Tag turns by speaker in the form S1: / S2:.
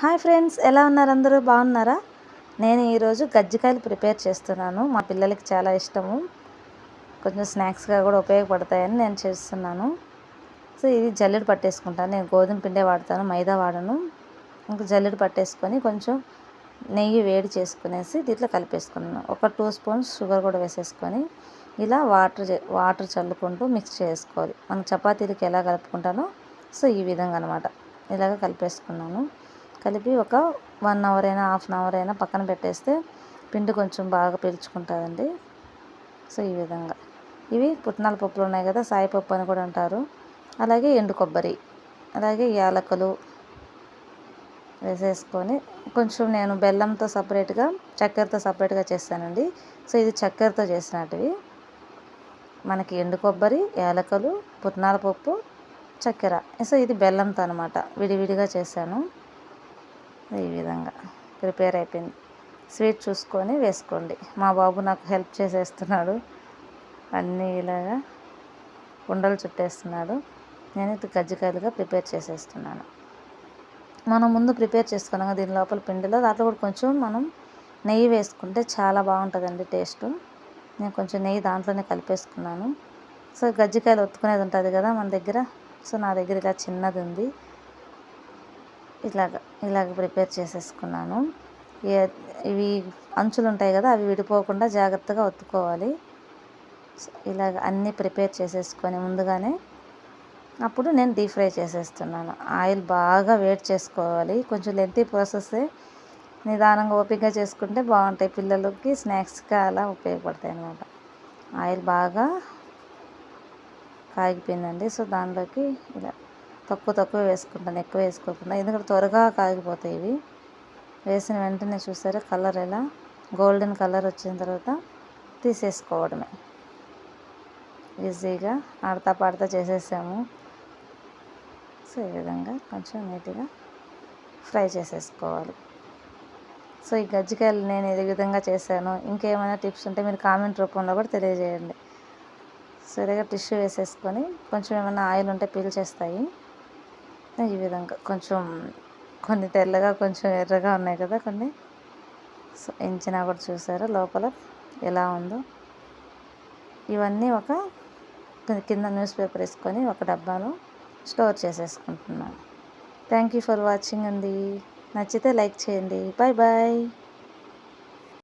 S1: Hi friends ఎలా ఉన్నారు అందరూ? బాగున్నారా? నేను ఈరోజు గజ్జికాయలు ప్రిపేర్ చేస్తున్నాను. మా పిల్లలకి చాలా ఇష్టము. కొంచెం స్నాక్స్గా కూడా ఉపయోగపడతాయని నేను చేస్తున్నాను. సో ఇది జల్లెడు పట్టేసుకుంటాను. నేను గోధుమ పిండే వాడతాను మైదా వాడను. ఇంకా జల్లెడు పట్టేసుకొని కొంచెం నెయ్యి వేడి చేసుకునేసి దీంట్లో కలిపేసుకున్నాను. ఒక టూ స్పూన్స్ షుగర్ కూడా వేసేసుకొని ఇలా వాటర్ వాటర్ చల్లుకుంటూ మిక్స్ చేసుకోవాలి. మనం చపాతీలకి ఎలా కలుపుకుంటానో సో ఈ విధంగా అనమాట ఇలాగ కలిపేసుకున్నాను. కలిపి ఒక వన్ అవర్ అయినా హాఫ్ అన్ అవర్ అయినా పక్కన పెట్టేస్తే పిండి కొంచెం బాగా పీల్చుకుంటుందండి. సో ఈ విధంగా. ఇవి పుట్నాల పప్పులు ఉన్నాయి కదా సాయిపప్పు అని కూడా అంటారు. అలాగే ఎండు కొబ్బరి అలాగే యాలకులు వేసేసుకొని కొంచెం నేను బెల్లంతో సపరేట్గా చక్కెరతో సపరేట్గా చేస్తానండి. సో ఇది చక్కెరతో చేసినటివి. మనకి ఎండు కొబ్బరి యాలకులు పుట్నాల పప్పు చక్కెర. సో ఇది బెల్లంతో అనమాట విడివిడిగా చేశాను. ఈ విధంగా ప్రిపేర్ అయిపోయింది. స్వీట్ చూసుకొని వేసుకోండి. మా బాబు నాకు హెల్ప్ చేసేస్తున్నాడు. అన్నీ ఇలాగా ఉండలు చుట్టేస్తున్నాడు. నేను ఇది కజ్జికాయలుగా ప్రిపేర్ చేసేస్తున్నాను. మనం ముందు ప్రిపేర్ చేసుకున్నాం దీని లోపల పిండిలో. దాంట్లో కూడా కొంచెం మనం నెయ్యి వేసుకుంటే చాలా బాగుంటుందండి టేస్ట్. నేను కొంచెం నెయ్యి దాంట్లోనే కలిపేసుకున్నాను. సో గజ్జికాయలు ఒత్తుకునేది ఉంటుంది కదా మన దగ్గర. సో నా దగ్గర ఇలా చిన్నది ఉంది. ఇలాగ ఇలాగ ప్రిపేర్ చేసేసుకున్నాను. ఇవి అంచులు ఉంటాయి కదా అవి విడిపోకుండా జాగ్రత్తగా ఒత్తుకోవాలి. ఇలాగ అన్నీ ప్రిపేర్ చేసేసుకొని ముందుగానే అప్పుడు నేను డీప్ ఫ్రై చేసేస్తున్నాను. ఆయిల్ బాగా వేడి చేసుకోవాలి. కొంచెం లెంతీ ప్రాసెస్ నిదానంగా ఓపికగా చేసుకుంటే బాగుంటాయి. పిల్లలకి స్నాక్స్గా అలా ఉపయోగపడతాయి అన్నమాట. ఆయిల్ బాగా కాగిపోయిందండి. సో దానిలోకి ఇలా తక్కువ తక్కువ వేసుకుంటాను ఎక్కువ వేసుకోకుండా. ఎందుకంటే త్వరగా కాగిపోతాయి ఇవి. వేసిన వెంటనే చూసారా కలర్ ఎలా? గోల్డెన్ కలర్ వచ్చిన తర్వాత తీసేసుకోవడమే. ఈజీగా ఆడతా పాడతా చేసేసాము. సో ఈ విధంగా కొంచెం నీట్గా ఫ్రై చేసేసుకోవాలి. సో ఈ గజ్జికాయలు నేను ఏ విధంగా చేశాను? ఇంకేమైనా టిప్స్ ఉంటే మీరు కామెంట్ రూపంలో కూడా తెలియజేయండి. సరిగా టిష్యూ వేసేసుకొని కొంచెం ఏమైనా ఆయిల్ ఉంటే పీల్చేస్తాయి ఈ విధంగా కొంచెం కొన్ని తెల్లగా కొంచెం ఎర్రగా ఉన్నాయి కదా కొన్ని. సో ఎంచినా కూడా చూసారా లోపల ఎలా ఉందో. ఇవన్నీ ఒక కింద న్యూస్ పేపర్ వేసుకొని ఒక డబ్బాలో స్టోర్ చేసేసుకుంటున్నాను. థ్యాంక్ యూ ఫర్ వాచింగ్ అండి. నచ్చితే లైక్ చేయండి. Bye bye.